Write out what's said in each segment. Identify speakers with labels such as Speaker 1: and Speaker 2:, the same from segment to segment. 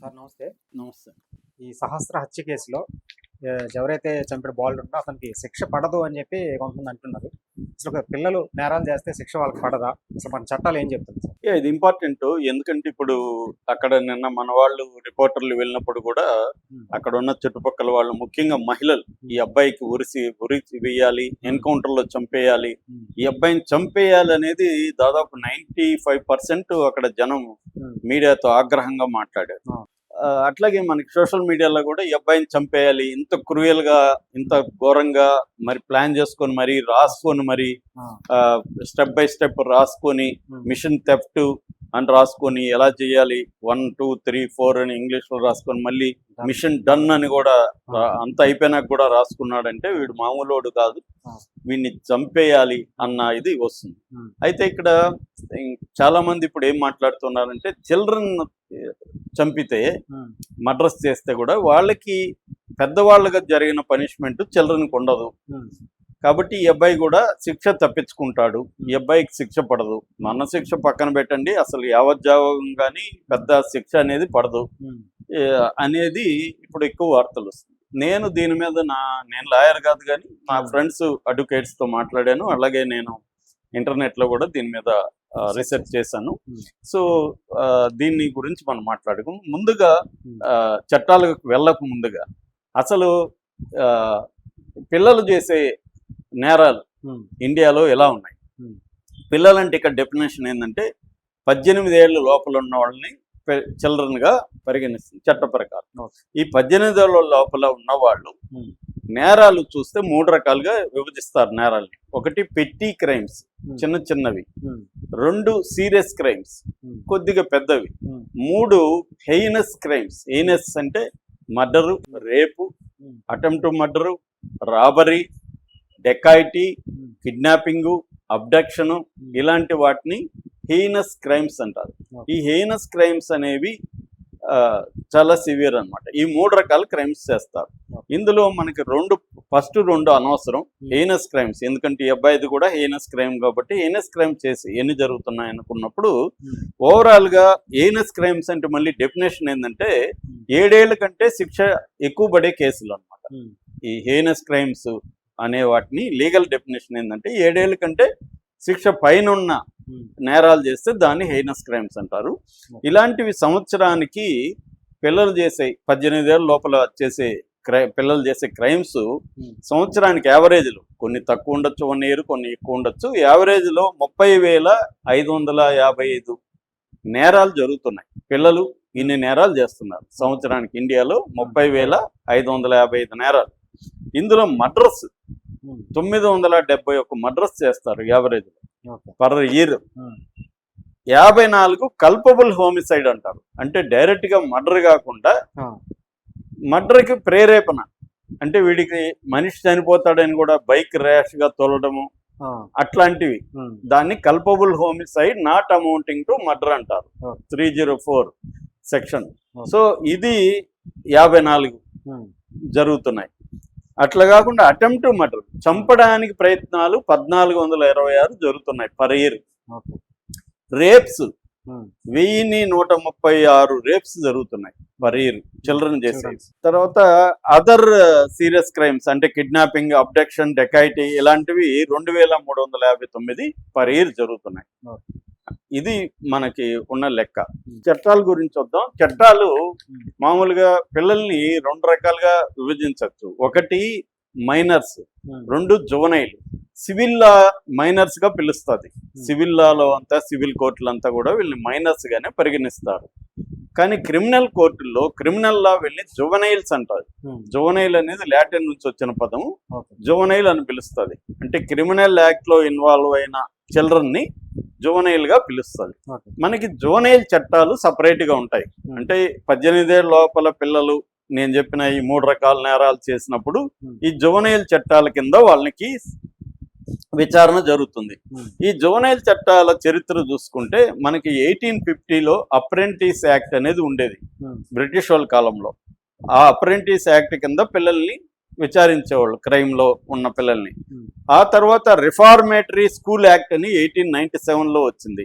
Speaker 1: Sir నమస్తే.
Speaker 2: నమస్తే.
Speaker 1: ఈ సహస్ర హత్య కేసులో ఎవరైతే చంపిన బాలుడు ఉందో అతనికి శిక్ష పడదు అని చెప్పి కొంతమంది అంటున్నారు. అసలు పిల్లలు నేరాలు చేస్తే శిక్ష వాళ్ళకి పడదా? అసలు మన చట్టాలు ఏం చెప్తుంది
Speaker 2: ఇది ఇంపార్టెంట్ ఎందుకంటే ఇప్పుడు అక్కడ నిన్న మన వాళ్ళు రిపోర్టర్లు వెళ్ళినప్పుడు కూడా అక్కడ ఉన్న చుట్టుపక్కల వాళ్ళు ముఖ్యంగా మహిళలు ఈ అబ్బాయికి ఉరిసి ఉరికి వేయాలి ఎన్కౌంటర్లో చంపేయాలి. ఈ అబ్బాయిని చంపేయాలి అనేది దాదాపు నైన్టీ ఫైవ్ పర్సెంట్ అక్కడ జనం మీడియాతో ఆగ్రహంగా మాట్లాడారు. అట్లాగే మనకి సోషల్ మీడియాలో కూడా ఈ అబ్బాయిని చంపేయాలి ఇంత క్రూయల్గా ఇంత ఘోరంగా మరి ప్లాన్ చేసుకొని మరి రాసుకొని మరి
Speaker 1: ఆ,
Speaker 2: స్టెప్ బై స్టెప్ రాసుకొని మిషన్ థెఫ్ట్ అని రాసుకొని ఎలా చేయాలి? వన్ టూ త్రీ ఫోర్ అని ఇంగ్లీష్లో రాసుకొని మళ్ళీ మిషన్ డన్ అని కూడా అంత అయిపోయినాక కూడా రాసుకున్నాడంటే వీడు మామూలోడు కాదు. వీడిని చంపేయాలి అన్న ఇది వస్తుంది. అయితే ఇక్కడ చాలా మంది ఇప్పుడు ఏం మాట్లాడుతున్నారంటే చిల్డ్రన్ చంపితే
Speaker 1: ఉమ్,
Speaker 2: మర్డర్స్ చేస్తే కూడా వాళ్ళకి పెద్దవాళ్ళగా జరిగిన పనిష్మెంట్ చిల్డ్రన్కి ఉండదు. కాబట్టి ఈ అబ్బాయి కూడా శిక్ష తప్పించుకుంటాడు. ఈ అబ్బాయికి శిక్ష పడదు. మన శిక్ష పక్కన పెట్టండి. అసలు యావజ్జావం కానీ పెద్ద శిక్ష అనేది పడదు. ఏ, అనేది ఇప్పుడు ఎక్కువ వార్తలు వస్తుంది నేను దీని మీద నా నేను లాయర్ కాదు కానీ నా
Speaker 1: Hmm.
Speaker 2: ఫ్రెండ్స్ అడ్వకేట్స్తో మాట్లాడాను. అలాగే నేను ఇంటర్నెట్లో కూడా దీని మీద రీసెర్చ్ చేశాను.
Speaker 1: Hmm.
Speaker 2: సో దీన్ని గురించి మనం మాట్లాడుకు ముందుగా
Speaker 1: Hmm.
Speaker 2: చట్టాలకు వెళ్ళక ముందుగా అసలు పిల్లలు చేసే నేరాలు ఇండియాలో ఎలా ఉన్నాయి. పిల్లలంటే ఇక్కడ డెఫినేషన్ ఏంటంటే పద్దెనిమిది ఏళ్ళ లోపల ఉన్న వాళ్ళని చిల్డ్రన్గా పరిగణిస్తుంది చట్ట ప్రకారం. ఈ పద్దెనిమిది ఏళ్ళ లోపల ఉన్న వాళ్ళు. నేరాలు చూస్తే మూడు రకాలుగా విభజిస్తారు నేరాల్ని. ఒకటి పెట్టి క్రైమ్స్ చిన్న చిన్నవి. రెండు సీరియస్ క్రైమ్స్ కొద్దిగా పెద్దవి. మూడు హెయినస్ క్రైమ్స్. హెయినస్ అంటే murder rape attempt murder robbery dacoity kidnapping abduction ఇలాంటి వాటిని హెయినస్ క్రైమ్స్ అంటారు. ఈ హెయినస్ క్రైమ్స్ అనేవి చాలా సివియర్ అన్నమాట. ఈ మూడు రకాల క్రైమ్స్ చేస్తారు. ఇందులో మనకి రెండు ఫస్ట్ రెండు అనవసరం హెయినస్ క్రైమ్స్ ఎందుకంటే ఈ అబ్బాయిది కూడా హెయినస్ క్రైమ్ కాబట్టి హెయినస్ క్రైమ్ చేసి ఎన్ని జరుగుతున్నాయి అనుకున్నప్పుడు
Speaker 1: ఉమ్,
Speaker 2: ఓవరాల్గా హెయినస్ క్రైమ్స్ అంటే మళ్ళీ డెఫినేషన్ ఏంటంటే ఏడేళ్ళ కంటే శిక్ష ఎక్కువ పడే కేసులు అన్నమాట.
Speaker 1: ఉమ్,
Speaker 2: ఈ హెయినస్ క్రైమ్స్ అనే వాటిని లీగల్ డెఫినేషన్ ఏంటంటే ఏడేళ్ళ కంటే శిక్ష పైన ఉన్న నేరాలు చేస్తే దాన్ని హెయినస్ క్రైమ్స్ అంటారు. ఇలాంటివి సంవత్సరానికి పిల్లలు చేసే పద్దెనిమిది ఏళ్ళ లోపల చేసే క్రై పిల్లలు చేసే క్రైమ్స్ సంవత్సరానికి యావరేజ్లో కొన్ని తక్కువ ఉండొచ్చు వన్ ఇయర్ కొన్ని ఎక్కువ ఉండొచ్చు. యావరేజ్లో ముప్పై వేల ఐదు వందల యాభై ఐదు నేరాలు జరుగుతున్నాయి. పిల్లలు ఇన్ని నేరాలు చేస్తున్నారు. సంవత్సరానికి ఇండియాలో ముప్పై వేల ఐదు వందల యాభై ఐదు నేరాలు. ఇందులో మడ్రస్
Speaker 1: ఉమ్,
Speaker 2: తొమ్మిది వందల డెబ్బై ఒక్క మడ్రస్ చేస్తారు యావరేజ్ పర్ ఇయర్ యాభై నాలుగు కల్పబుల్ హోమిసైడ్ అంటారు. అంటే డైరెక్ట్గా మర్డర్ కాకుండా మర్డర్కి ప్రేరేపణ. అంటే వీడికి మనిషి చనిపోతాడని కూడా బైక్ ర్యాష్గా తోలడము అట్లాంటివి.
Speaker 1: ఉమ్,
Speaker 2: దాన్ని culpable homicide not amounting to murder అంటారు. Three zero four section. So ఇది యాభై నాలుగు
Speaker 1: ఉమ్,
Speaker 2: జరుగుతున్నాయి. అట్లా కాకుండా అటెంప్ట్ మర్డర్ చంపడానికి ప్రయత్నాలు పద్నాలుగు వందల ఇరవై ఆరు జరుగుతున్నాయి పర్ ఇయర్ రేప్స్
Speaker 1: ఉమ్,
Speaker 2: వెయ్యిన్ని నూట ముప్పై ఆరు రేప్స్ జరుగుతున్నాయి పర్ ఇయర్ చిల్డ్రన్ చేసే. తర్వాత అదర్ సీరియస్ క్రైమ్స్ అంటే కిడ్నాపింగ్ అబ్డక్షన్ డెకైటీ ఇలాంటివి రెండు వేల మూడు వందల యాభై తొమ్మిది పర్ ఇయర్ జరుగుతున్నాయి. ఇది మనకి ఉన్న లెక్క. చట్టాల గురించి వద్దాం చట్టాలు. మామూలుగా పిల్లల్ని రెండు రకాలుగా విభజించవచ్చు. ఒకటి మైనర్స్ రెండు జువనైల్. సివిల్ లా మైనర్స్గా పిలుస్తుంది సివిల్ లాలో అంతా సివిల్ కోర్టులు అంతా కూడా వీళ్ళని మైనర్స్ గానే పరిగణిస్తారు. కానీ క్రిమినల్ కోర్టుల్లో క్రిమినల్ లా వెళ్ళి జువనైల్స్ అంటారు.
Speaker 1: ఉమ్,
Speaker 2: జువనైల్ అనేది లాటిన్ నుంచి వచ్చిన పదం. జువనైల్ అని పిలుస్తుంది. అంటే క్రిమినల్ యాక్ట్లో ఇన్వాల్వ్ అయిన చిల్డ్రన్ని జువనైల్గా పిలుస్తుంది. మనకి జువనైల్ చట్టాలు సపరేట్గా ఉంటాయి. అంటే పద్దెనిమిదేళ్ళ లోపల పిల్లలు నేను చెప్పిన ఈ మూడు రకాల నేరాలు చేసినప్పుడు
Speaker 1: Hmm.
Speaker 2: ఈ జువనైల్ చట్టాల కింద వాళ్ళకి విచారణ జరుగుతుంది. ఈ జువనైల్ చట్టాల చరిత్ర చూసుకుంటే మనకి ఎయిటీన్ ఫిఫ్టీలో అప్రెంటిస్ యాక్ట్ అనేది ఉండేది. బ్రిటిష్ వాళ్ళ కాలంలో. ఆ అప్రెంటిస్ యాక్ట్ కింద పిల్లల్ని విచారించేవాళ్ళు క్రైమ్లో ఉన్న పిల్లల్ని. ఆ తర్వాత రిఫార్మేటరీ స్కూల్ యాక్ట్ అని ఎయిటీన్ నైన్టీ సెవెన్లో వచ్చింది.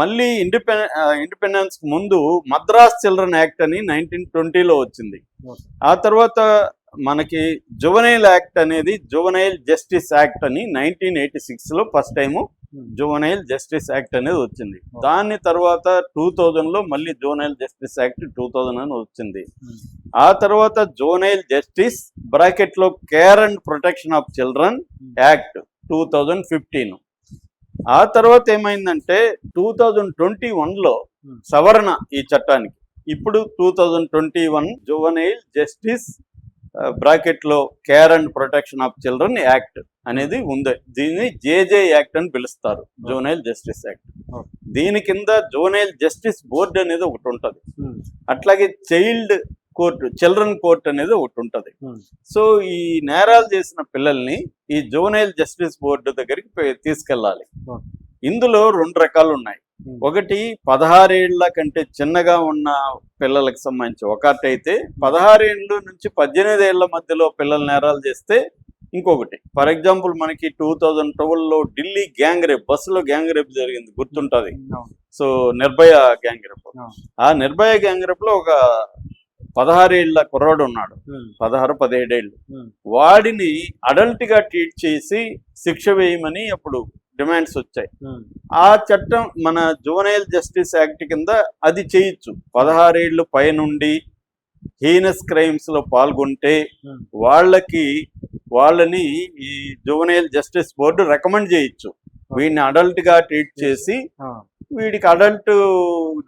Speaker 2: మళ్ళీ ఇండిపెండ ఇండిపెండెన్స్ ముందు మద్రాస్ చిల్డ్రన్ యాక్ట్ అని నైన్టీన్ ట్వంటీలో వచ్చింది. ఆ తర్వాత మనకి జువనైల్ యాక్ట్ అనేది జువనైల్ జస్టిస్ యాక్ట్ అని నైన్టీన్ ఎయిటీ సిక్స్లో first time
Speaker 1: Hmm.
Speaker 2: Juvenile justice act అనేది వచ్చింది దాని తర్వాత టూ థౌజండ్లో మళ్ళీ juvenile justice act two thousand అని వచ్చింది
Speaker 1: Hmm.
Speaker 2: ఆ తర్వాత జోనైల్ జస్టిస్ బ్రాకెట్లో care and protection of children act two thousand fifteen ఆ తర్వాత ఏమైందంటే టూ థౌజండ్ ట్వంటీ లో
Speaker 1: Hmm.
Speaker 2: సవరణ ఈ చట్టానికి ఇప్పుడు two thousand twenty one juvenile justice బ్రాకెట్లో care and protection of children act అనేది ఉంది దీన్ని జేజే యాక్ట్ అని పిలుస్తారు జోనైల్ జస్టిస్ యాక్ట్. దీని కింద జోనైల్ జస్టిస్ బోర్డు అనేది ఒకటి ఉంటుంది. అట్లాగే చైల్డ్ కోర్టు చిల్డ్రన్ కోర్ట్ అనేది ఒకటి ఉంటుంది. సో ఈ నేరాలు చేసిన పిల్లల్ని ఈ జోనైల్ జస్టిస్ బోర్డు దగ్గరికి తీసుకెళ్ళాలి
Speaker 1: Okay.
Speaker 2: ఇందులో రెండు రకాలు ఉన్నాయి. ఒకటి పదహారేళ్ళ కంటే చిన్నగా ఉన్న పిల్లలకు సంబంధించి ఒకటైతే పదహారేళ్ళ నుంచి పద్దెనిమిది ఏళ్ళ మధ్యలో పిల్లలు నేరాలు చేస్తే ఇంకొకటి ఫర్ ఎగ్జాంపుల్ మనకి టూ థౌజండ్లో ఢిల్లీ గ్యాంగ్ రేప్ బస్సులో గ్యాంగ్ రేప్ జరిగింది గుర్తుంటది. So Nirbhaya gang rape. ఆ నిర్భయ గ్యాంగ్ రేప్లో ఒక పదహారేళ్ళ కుర్రాడు ఉన్నాడు. పదహారు పదిహేడేళ్ళు. వాడిని అడల్ట్గా ట్రీట్ చేసి శిక్ష వేయమని అప్పుడు డిమాండ్స్ వచ్చాయి. ఆ చట్టం మన జువనైల్ జస్టిస్ యాక్ట్ కింద అది చేయొచ్చు పదహారేళ్ళు పైనుండి హీనస్ క్రైమ్స్లో పాల్గొంటే. వాళ్ళకి వాళ్ళని ఈ జువనైల్ జస్టిస్ బోర్డు రికమెండ్ చేయొచ్చు వీడిని అడల్ట్గా ట్రీట్ చేసి. వీడికి అడల్ట్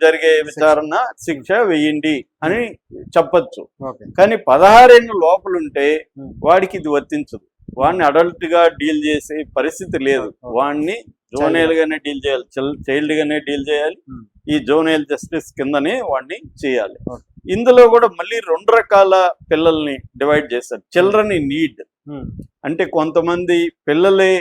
Speaker 2: జరిగే విచారణ శిక్ష వేయండి అని చెప్పొచ్చు. కానీ పదహారేళ్ళ లోపలుంటే. వాడికి ఇది వర్తించదు వాడిని అడల్ట్గా డీల్ చేసే పరిస్థితి లేదు. వాడిని జోనైల్ గానే డీల్ చేయాలి చైల్డ్ గానే డీల్ చేయాలి
Speaker 1: Hmm.
Speaker 2: ఈ జోనైల్ జస్టిస్ కిందనే వాడిని చేయాలి. ఇందులో కూడా మళ్ళీ రెండు రకాల పిల్లల్ని డివైడ్ చేశారు చిల్డ్రన్ ఇన్ నీడ్. అంటే కొంతమంది పిల్లలే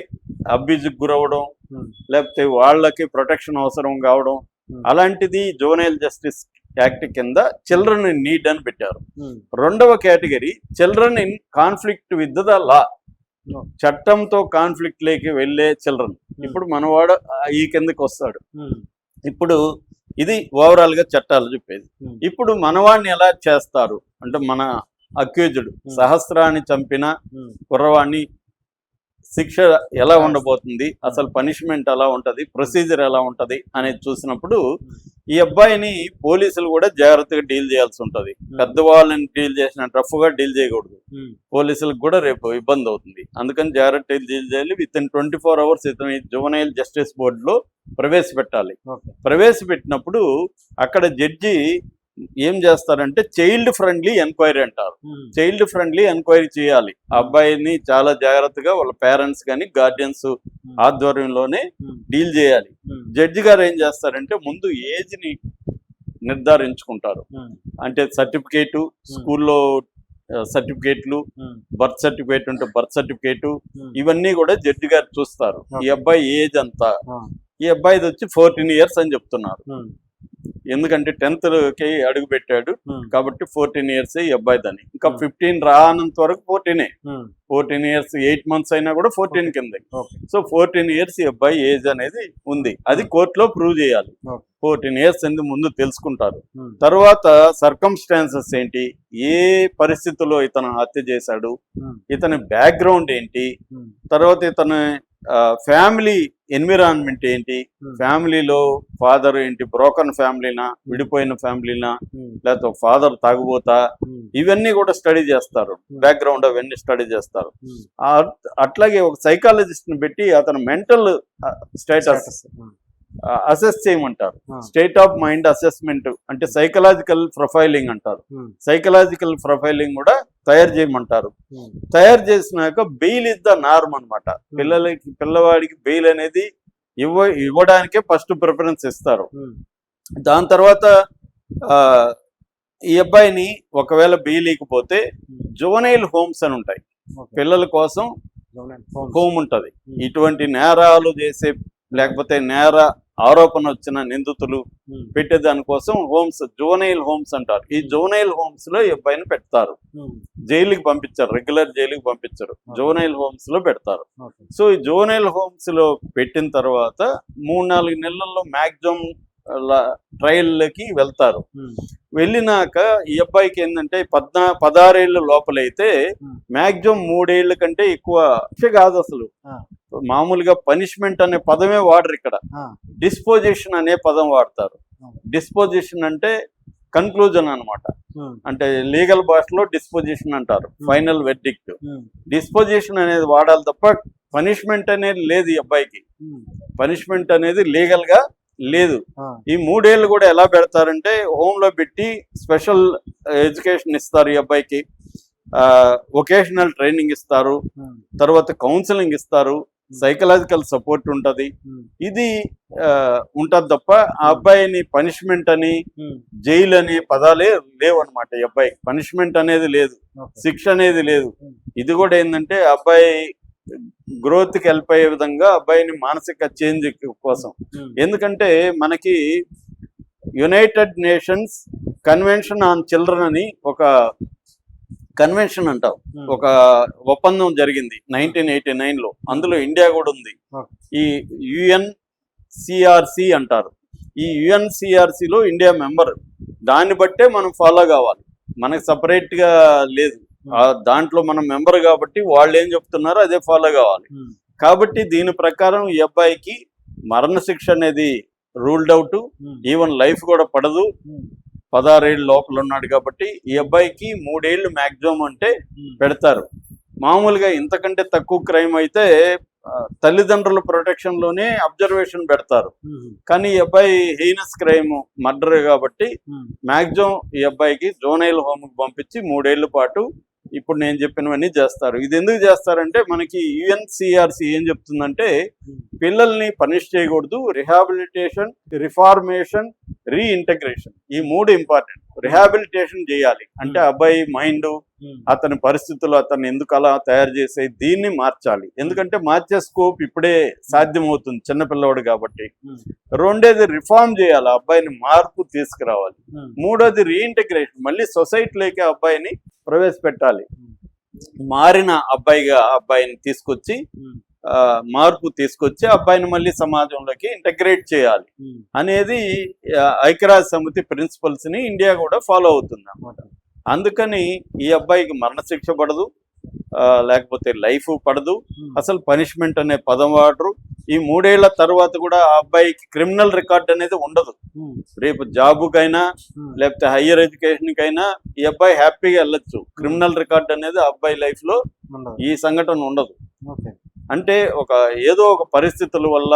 Speaker 2: అబ్యూజ్కి గురవడం
Speaker 1: Hmm.
Speaker 2: లేకపోతే వాళ్ళకి ప్రొటెక్షన్ అవసరం కావడం
Speaker 1: Hmm.
Speaker 2: అలాంటిది జోనైల్ జస్టిస్ యాక్ట్ కింద చిల్డ్రన్ ఇన్ నీడ్ అని పెట్టారు. రెండవ category children in conflict with the law. చట్టంతో conflict లేకి వెళ్ళే చిల్డ్రన్ ఇప్పుడు మనవాడు ఈ కిందకి వస్తాడు.
Speaker 1: Hmm.
Speaker 2: ఇప్పుడు ఇది ఓవరాల్గా చట్టాలు చెప్పేది.
Speaker 1: Hmm.
Speaker 2: ఇప్పుడు మనవాడిని ఎలా చేస్తారు? అంటే మన అక్యూజుడు సహస్రాన్ని చంపిన
Speaker 1: Hmm.
Speaker 2: కుర్రవాణ్ణి శిక్ష ఎలా ఉండబోతుంది? అసలు పనిష్మెంట్ ఎలా ఉంటది? ప్రొసీజర్ ఎలా ఉంటది? అనేది చూసినప్పుడు ఈ అబ్బాయిని పోలీసులు కూడా జాగ్రత్తగా డీల్ చేయాల్సి ఉంటది. పెద్దవాళ్ళని డీల్ చేసిన రఫ్గా డీల్ చేయకూడదు. పోలీసులకు కూడా రేపు ఇబ్బంది అవుతుంది. అందుకని జాగ్రత్తగా డీల్ చేయాలి with in twenty four hours ఇతని జువనైల్ జస్టిస్ బోర్డులో ప్రవేశపెట్టాలి.
Speaker 1: Okay.
Speaker 2: ప్రవేశపెట్టినప్పుడు అక్కడ జడ్జి ఏం చేస్తారంటే చైల్డ్ ఫ్రెండ్లీ ఎంక్వైరీ అంటారు
Speaker 1: Hmm.
Speaker 2: చైల్డ్ ఫ్రెండ్లీ ఎంక్వైరీ చేయాలి ఆ అబ్బాయిని చాలా జాగ్రత్తగా వాళ్ళ పేరెంట్స్ కానీ గార్డియన్స్ ఆధ్వర్యంలోనే
Speaker 1: Hmm.
Speaker 2: డీల్ చేయాలి
Speaker 1: Hmm.
Speaker 2: జడ్జి గారు ఏం చేస్తారంటే ముందు ఏజ్ని నిర్ధారించుకుంటారు
Speaker 1: Hmm.
Speaker 2: అంటే సర్టిఫికేటు స్కూల్లో సర్టిఫికేట్లు
Speaker 1: Hmm.
Speaker 2: బర్త్ సర్టిఫికేట్ ఉంటే బర్త్ సర్టిఫికేటు
Speaker 1: Hmm.
Speaker 2: ఇవన్నీ కూడా జడ్జి గారు చూస్తారు ఈ అబ్బాయి ఏజ్ అంతా. ఈ అబ్బాయిది వచ్చి ఫోర్టీన్ ఇయర్స్ అని చెప్తున్నారు
Speaker 1: Hmm.
Speaker 2: ఎందుకంటే టెన్త్కి అడుగు పెట్టాడు
Speaker 1: Hmm.
Speaker 2: కాబట్టి ఫోర్టీన్ ఇయర్స్ ఈ అబ్బాయిదని ఇంకా
Speaker 1: Hmm.
Speaker 2: ఫిఫ్టీన్ రానంత వరకు ఫోర్టీనే
Speaker 1: Hmm.
Speaker 2: Fourteen years eight months అయినా కూడా ఫోర్టీన్ కింద. సో ఫోర్టీన్ ఇయర్స్ ఈ అబ్బాయి ఏజ్ అనేది ఉంది అది కోర్టులో ప్రూవ్ చేయాలి. ఫోర్టీన్ ఇయర్స్ ఎందుకు ముందు తెలుసుకుంటారు
Speaker 1: Hmm.
Speaker 2: తర్వాత సర్కమ్స్టాన్సెస్ ఏంటి ఏ పరిస్థితుల్లో ఇతను హత్య చేశాడు
Speaker 1: Hmm.
Speaker 2: ఇతని బ్యాక్గ్రౌండ్ ఏంటి
Speaker 1: Hmm.
Speaker 2: తర్వాత ఇతని ఫ్యామిలీ ఎన్విరాన్మెంట్ ఏంటి
Speaker 1: Hmm.
Speaker 2: ఫ్యామిలీలో ఫాదర్ ఏంటి బ్రోకన్ ఫ్యామిలీనా విడిపోయిన ఫ్యామిలీనా
Speaker 1: Hmm.
Speaker 2: లేకపోతే ఫాదర్ తాగుబోతా
Speaker 1: Hmm.
Speaker 2: ఇవన్నీ కూడా స్టడీ చేస్తారు
Speaker 1: Hmm.
Speaker 2: బ్యాక్గ్రౌండ్ అవన్నీ స్టడీ చేస్తారు
Speaker 1: Hmm.
Speaker 2: అట్లాగే ఒక సైకాలజిస్ట్ని పెట్టి అతను మెంటల్ స్టేటస్.
Speaker 1: Hmm.
Speaker 2: అసెస్ చేయమంటారు. స్టేట్ ఆఫ్ మైండ్ అసెస్మెంట్ అంటే సైకలాజికల్ ప్రొఫైలింగ్ అంటారు
Speaker 1: Hmm.
Speaker 2: సైకలాజికల్ ప్రొఫైలింగ్ కూడా తయారు చేయమంటారు. తయారు చేసినాక బెయిల్ ఇస్ ద నార్మ్ అనమాట పిల్లలకి పిల్లవాడికి బెయిల్ అనేది ఇవ్వ ఇవ్వడానికే ఫస్ట్ ప్రిఫరెన్స్ ఇస్తారు. దాని తర్వాత ఆ, ఈ అబ్బాయిని ఒకవేళ బెయిల్ ఇకపోతే. జువనైల్ హోమ్స్ అని ఉంటాయి. పిల్లల కోసం. హోమ్ ఉంటది. ఇటువంటి నేరాలు చేసే లేకపోతే నేర ఆరోపణ వచ్చిన నిందితులు పెట్టే దానికోసం హోమ్స్ జోనైల్ హోమ్స్ అంటారు. ఈ జోనైల్ హోమ్స్లో ఈ అబ్బాయిని పెడతారు. జైలుకి పంపించారు రెగ్యులర్ జైలుకి పంపించరు. జోనైల్ హోమ్స్లో పెడతారు. సో ఈ జోనైల్ హోమ్స్లో పెట్టిన తర్వాత మూడు నాలుగు నెలల్లో మ్యాక్సిమం ట్రయల్కి వెళ్తారు. వెళ్ళినాక ఈ అబ్బాయికి ఏంటంటే పద్నా పదహారేళ్ళ లోపలైతే. మ్యాక్సిమం మూడేళ్ళ కంటే ఎక్కువ కాదు అసలు. మామూలుగా పనిష్మెంట్ అనే పదమే వాడరు ఇక్కడ. డిస్పోజిషన్ అనే పదం వాడతారు. డిస్పోజిషన్ అంటే కన్క్లూజన్ అన్నమాట.
Speaker 1: ఉమ్,
Speaker 2: అంటే లీగల్ భాషలో డిస్పోజిషన్ అంటారు. ఫైనల్ వెర్డిక్ట్
Speaker 1: ఉమ్,
Speaker 2: డిస్పోజిషన్ అనేది వాడాలి తప్ప పనిష్మెంట్ అనేది లేదు ఈ అబ్బాయికి. పనిష్మెంట్ అనేది లీగల్గా లేదు. ఈ మూడేళ్ళు కూడా ఎలా పెడతారంటే హోమ్లో పెట్టి స్పెషల్ ఎడ్యుకేషన్ ఇస్తారు ఈ అబ్బాయికి. వొకేషనల్ ట్రైనింగ్ ఇస్తారు. తర్వాత కౌన్సిలింగ్ ఇస్తారు. సైకలాజికల్ సపోర్ట్ ఉంటది.
Speaker 1: ఉమ్,
Speaker 2: ఇది ఉంటది తప్ప ఆ అబ్బాయిని పనిష్మెంట్ అని జైలు అనే పదాలే లేవు అనమాట ఈ అబ్బాయి. పనిష్మెంట్ అనేది లేదు. శిక్ష అనేది లేదు. ఇది కూడా ఏంటంటే అబ్బాయి గ్రోత్కి హెల్ప్ అయ్యే విధంగా అబ్బాయిని మానసిక చేంజ్ కోసం. ఎందుకంటే మనకి United Nations convention on children అని ఒక కన్వెన్షన్ అంటాం ఒక ఒప్పందం జరిగింది నైన్టీన్ ఎయిటీ నైన్లో అందులో ఇండియా కూడా ఉంది. ఈ యుఎన్ సిఆర్సి అంటారు. ఈ యుఎన్లో ఇండియా మెంబర్. దాన్ని బట్టే మనం ఫాలో కావాలి. మనకి సపరేట్గా లేదు దాంట్లో మనం మెంబర్ కాబట్టి వాళ్ళు ఏం చెప్తున్నారో అదే ఫాలో కావాలి. కాబట్టి దీని ప్రకారం ఈ అబ్బాయికి మరణ శిక్ష అనేది రూల్డ్ అవుట్. ఈవెన్ లైఫ్ కూడా పడదు. పదహారేళ్ళు లోపల ఉన్నాడు కాబట్టి ఈ అబ్బాయికి మూడేళ్ళు మాక్సిమం అంటే పెడతారు. మామూలుగా ఇంతకంటే తక్కువ క్రైమ్ అయితే తల్లిదండ్రుల ప్రొటెక్షన్లోనే అబ్జర్వేషన్ పెడతారు. కానీ ఈ అబ్బాయి హీనస్ క్రైమ్ మర్డర్ కాబట్టి
Speaker 1: ఉమ్,
Speaker 2: మాక్సిమం ఈ అబ్బాయికి జోనైల్ హోమ్కి పంపించి మూడేళ్ళ పాటు ఇప్పుడు నేను చెప్పినవన్నీ చేస్తారు. ఇది ఎందుకు చేస్తారంటే మనకి యుఎన్సిఆర్సి ఏం చెప్తుందంటే పిల్లల్ని పనిష్ చేయకూడదు రిహాబిలిటేషన్ రిఫార్మేషన్ రీఇంటగ్రేషన్ ఈ మూడు ఇంపార్టెంట్. రిహాబిలిటేషన్ చేయాలి. అంటే అబ్బాయి మైండ్ అతని పరిస్థితులు అతన్ని ఎందుకు అలా తయారు చేసే దీన్ని మార్చాలి? ఎందుకంటే మార్చే స్కోప్ ఇప్పుడే సాధ్యమవుతుంది చిన్నపిల్లవాడు కాబట్టి.
Speaker 1: ఉమ్,
Speaker 2: రెండోది రిఫార్మ్ చేయాలి అబ్బాయిని మార్పు తీసుకురావాలి.
Speaker 1: ఉమ్,
Speaker 2: మూడోది రీఇంటగ్రేషన్ మళ్ళీ సొసైటీలోకి అబ్బాయిని ప్రవేశపెట్టాలి. మారిన అబ్బాయిగా అబ్బాయిని తీసుకొచ్చి మార్పు తీసుకొచ్చి అబ్బాయిని మళ్ళీ సమాజంలోకి ఇంటగ్రేట్ చేయాలి. అనేది ఐక్యరాజ్య సమితి ప్రిన్సిపల్స్ని ఇండియా కూడా ఫాలో అవుతుంది అన్నమాట. అందుకని ఈ అబ్బాయికి మరణశిక్ష పడదు లేకపోతే లైఫ్ పడదు.
Speaker 1: ఉమ్,
Speaker 2: అసలు పనిష్మెంట్ అనే పదం వాడరు. ఈ మూడేళ్ళ తర్వాత కూడా ఆ అబ్బాయికి క్రిమినల్ రికార్డ్ అనేది ఉండదు.
Speaker 1: ఉమ్,
Speaker 2: రేపు జాబుకైనా
Speaker 1: ఉమ్,
Speaker 2: లేకపోతే హయ్యర్ ఎడ్యుకేషన్ కైనా ఈ అబ్బాయి హ్యాపీగా వెళ్ళొచ్చు. క్రిమినల్ రికార్డ్ అనేది అబ్బాయి
Speaker 1: లైఫ్లో.
Speaker 2: ఈ సంఘటన ఉండదు. అంటే ఒక ఏదో ఒక పరిస్థితుల వల్ల